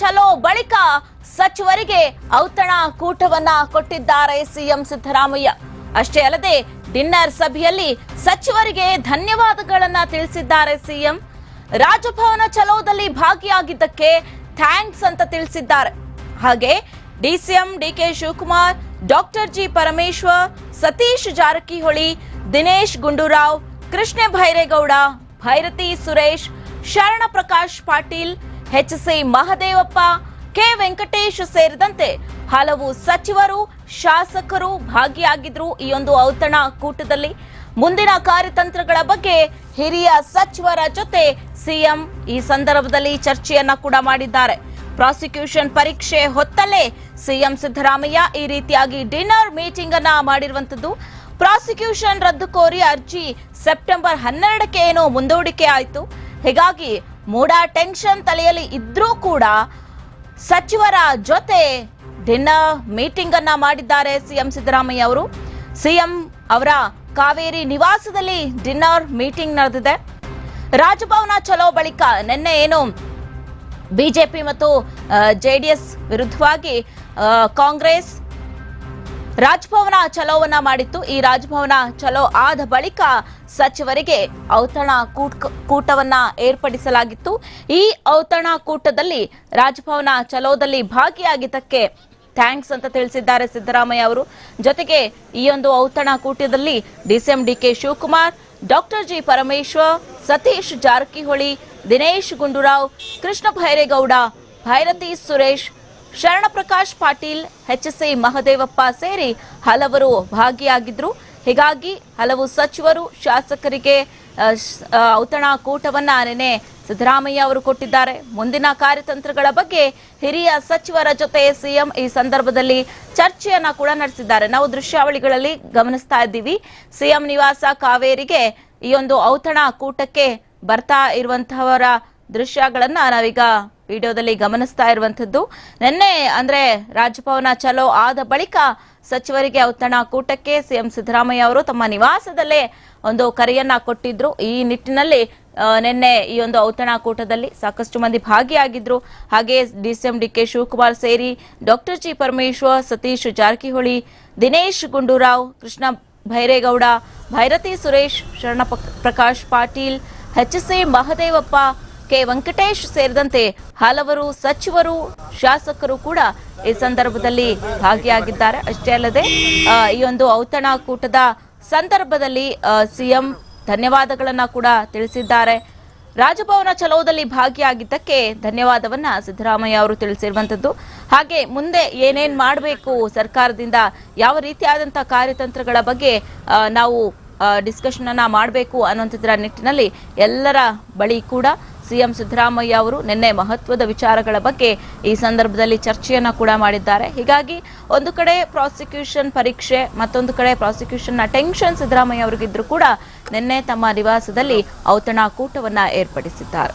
ಚಲೋ. ಬಳಿಕ ಸಚಿವರಿಗೆ ಔತಣ ಕೂಟವನ್ನ ಕೊಟ್ಟಿದ್ದಾರೆ ಸಿಎಂ ಸಿದ್ದರಾಮಯ್ಯ. ಅಷ್ಟೇ ಅಲ್ಲದೆ, ಡಿನ್ನರ್ ಸಭೆಯಲ್ಲಿ ಸಚಿವರಿಗೆ ಧನ್ಯವಾದಗಳನ್ನ ತಿಳಿಸಿದ್ದಾರೆ ಸಿಎಂ. ರಾಜಭವನ ಚಲೋದಲ್ಲಿ ಭಾಗಿಯಾಗಿದ್ದಕ್ಕೆ ಥ್ಯಾಂಕ್ಸ್ ಅಂತ ತಿಳಿಸಿದ್ದಾರೆ. ಹಾಗೆ, DCM DK Shivakumar, doctor G Parameshwar, Satish Jarkiholi, Dinesh Gundurao Krishna Byregowda Byrathi Suresh, Sharan Prakash Patil H C Mahadevappa, K Venkatesh ಸೇರಿದಂತೆ ಹಲವು ಸಚಿವರು, ಶಾಸಕರು ಭಾಗಿಯಾಗಿದ್ರು ಈ ಒಂದು ಔತಣ ಕೂಟದಲ್ಲಿ. ಮುಂದಿನ ಕಾರ್ಯತಂತ್ರಗಳ ಬಗ್ಗೆ ಹಿರಿಯ ಸಚಿವರ ಜೊತೆ ಸಿಎಂ ಈ ಸಂದರ್ಭದಲ್ಲಿ ಚರ್ಚೆಯನ್ನ ಕೂಡ ಮಾಡಿದ್ದಾರೆ. ಪ್ರಾಸಿಕ್ಯೂಷನ್ ಪರೀಕ್ಷೆ ಹೊತ್ತಲ್ಲೇ ಸಿಎಂ ಸಿದ್ದರಾಮಯ್ಯ ಈ ರೀತಿಯಾಗಿ ಡಿನ್ನರ್ ಮೀಟಿಂಗ್ ಅನ್ನ ಮಾಡಿರುವಂತದ್ದು ಪ್ರಾಸಿಕ್ಯೂಷನ್ ರದ್ದು ಕೋರಿ ಅರ್ಜಿ ಸೆಪ್ಟೆಂಬರ್ ಹನ್ನೆರಡಕ್ಕೆ ಏನೋ ಮುಂದೂಡಿಕೆ ಆಯಿತು. ಹೀಗಾಗಿ ಮೂಡ ಟೆನ್ಷನ್ ತಲೆಯಲ್ಲಿ ಇದ್ರೂ ಕೂಡ ಸಚಿವರ ಜೊತೆ ಡಿನ್ನರ್ ಮೀಟಿಂಗ್ ಅನ್ನ ಮಾಡಿದ್ದಾರೆ ಸಿಎಂ ಸಿದ್ದರಾಮಯ್ಯ ಅವರು. ಸಿಎಂ ಅವರ ಕಾವೇರಿ ನಿವಾಸದಲ್ಲಿ ಡಿನ್ನರ್ ಮೀಟಿಂಗ್ ನಡೆದಿದೆ. ರಾಜಭವನ ಚಲೋ ಬಳಿಕ ನಿನ್ನೆ ಏನು ಬಿಜೆಪಿ ಮತ್ತು ಜೆಡಿಎಸ್ ವಿರುದ್ಧವಾಗಿ ಕಾಂಗ್ರೆಸ್ ರಾಜಭವನ ಚಲೋವನ್ನ ಮಾಡಿತ್ತು. ಈ ರಾಜಭವನ ಚಲೋ ಆದ ಬಳಿಕ ಸಚಿವರಿಗೆ ಔತಣ ಕೂಟ ಕೂಟವನ್ನ ಏರ್ಪಡಿಸಲಾಗಿತ್ತು. ಈ ಔತಣ ಕೂಟದಲ್ಲಿ ರಾಜಭವನ ಚಲೋದಲ್ಲಿ ಭಾಗಿಯಾಗಿದ್ದಕ್ಕೆ ಥ್ಯಾಂಕ್ಸ್ ಅಂತ ತಿಳಿಸಿದ್ದಾರೆ ಸಿದ್ದರಾಮಯ್ಯ ಅವರು. ಜೊತೆಗೆ ಈ ಒಂದು ಔತಣ ಕೂಟದಲ್ಲಿ DCM DK Shivakumar, doctor G Parameshwar, Satish Jarkiholi, Dinesh Gundurao, Krishna Byregowda, Byrathi Suresh Sharanprakash Patil, H C Mahadevappa ಸೇರಿ ಹಲವರು ಭಾಗಿಯಾಗಿದ್ರು. ಹೀಗಾಗಿ ಹಲವು ಸಚಿವರು, ಶಾಸಕರಿಗೆ ಔತಣ ಕೂಟವನ್ನ ನಿನ್ನೆ ಸಿದ್ದರಾಮಯ್ಯ ಅವರು ಕೊಟ್ಟಿದ್ದಾರೆ. ಮುಂದಿನ ಕಾರ್ಯತಂತ್ರಗಳ ಬಗ್ಗೆ ಹಿರಿಯ ಸಚಿವರ ಜೊತೆ ಸಿಎಂ ಈ ಸಂದರ್ಭದಲ್ಲಿ ಚರ್ಚೆಯನ್ನ ಕೂಡ ನಡೆಸಿದ್ದಾರೆ. ನಾವು ದೃಶ್ಯಾವಳಿಗಳಲ್ಲಿ ಗಮನಿಸ್ತಾ ಇದ್ದೀವಿ. ಸಿಎಂ ನಿವಾಸ ಕಾವೇರಿಗೆ ಈ ಒಂದು ಔತಣ ಕೂಟಕ್ಕೆ ಬರ್ತಾ ಇರುವಂತಹವರ ದೃಶ್ಯಗಳನ್ನ ನಾವೀಗ ವಿಡಿಯೋದಲ್ಲಿ ಗಮನಿಸ್ತಾ ಇರುವಂತದ್ದು ನಿನ್ನೆ ಅಂದ್ರೆ ರಾಜಭವನ ಚಲೋ ಆದ ಬಳಿಕ ಸಚಿವರಿಗೆ ಔತಣ ಕೂಟಕ್ಕೆ ಸಿಎಂ ಸಿದ್ದರಾಮಯ್ಯ ಅವರು ತಮ್ಮ ನಿವಾಸದಲ್ಲೇ ಒಂದು ಕರೆಯನ್ನ ಕೊಟ್ಟಿದ್ರು. ಈ ನಿಟ್ಟಿನಲ್ಲಿ ನಿನ್ನೆ ಈ ಒಂದು ಔತಣ ಕೂಟದಲ್ಲಿ ಸಾಕಷ್ಟು ಮಂದಿ ಭಾಗಿಯಾಗಿದ್ರು. ಹಾಗೆ ಡಿಸಿಎಂ ಡಿಕೆ ಶಿವಕುಮಾರ್ ಸೇರಿ doctor G Parameshwar, Satish Jarkiholi, Dinesh Gundurao, Krishna Byregowda, Byrathi Suresh Sharan Prakash Patil, H C Mahadevappa K Venkatesh ಸೇರಿದಂತೆ ಹಲವರು ಸಚಿವರು, ಶಾಸಕರು ಕೂಡ ಈ ಸಂದರ್ಭದಲ್ಲಿ ಭಾಗಿಯಾಗಿದ್ದಾರೆ. ಅಷ್ಟೇ ಅಲ್ಲದೆ ಈ ಒಂದು ಔತಣ ಕೂಟದ ಸಂದರ್ಭದಲ್ಲಿ ಸಿಎಂ ಧನ್ಯವಾದಗಳನ್ನ ಕೂಡ ತಿಳಿಸಿದ್ದಾರೆ. ರಾಜಭವನ ಚಲೋದಲ್ಲಿ ಭಾಗಿಯಾಗಿದ್ದಕ್ಕೆ ಧನ್ಯವಾದವನ್ನ ಸಿದ್ದರಾಮಯ್ಯ ಅವರು ತಿಳಿಸಿರುವಂತದ್ದು. ಹಾಗೆ ಮುಂದೆ ಏನೇನ್ ಮಾಡಬೇಕು ಸರ್ಕಾರದಿಂದ, ಯಾವ ರೀತಿಯಾದಂತಹ ಕಾರ್ಯತಂತ್ರಗಳ ಬಗ್ಗೆ ನಾವು ಡಿಸ್ಕಷನ್ ಅನ್ನ ಮಾಡಬೇಕು ಅನ್ನುವಂಥದ್ರ ನಿಟ್ಟಿನಲ್ಲಿ ಎಲ್ಲರ ಬಳಿ ಕೂಡ ಸಿಎಂ ಸಿದ್ದರಾಮಯ್ಯ ಅವರು ನಿನ್ನೆ ಮಹತ್ವದ ವಿಚಾರಗಳ ಬಗ್ಗೆ ಈ ಸಂದರ್ಭದಲ್ಲಿ ಚರ್ಚೆಯನ್ನು ಕೂಡ ಮಾಡಿದ್ದಾರೆ. ಹೀಗಾಗಿ ಒಂದು ಕಡೆ ಪ್ರಾಸಿಕ್ಯೂಷನ್ ಪರೀಕ್ಷೆ, ಮತ್ತೊಂದು ಕಡೆ ಪ್ರಾಸಿಕ್ಯೂಷನ್ನ ಟೆನ್ಷನ್ ಸಿದ್ದರಾಮಯ್ಯ ಅವರಿಗಿದ್ರು ಕೂಡ ನಿನ್ನೆ ತಮ್ಮ ನಿವಾಸದಲ್ಲಿ ಔತಣಾಕೂಟವನ್ನು ಏರ್ಪಡಿಸಿದ್ದಾರೆ.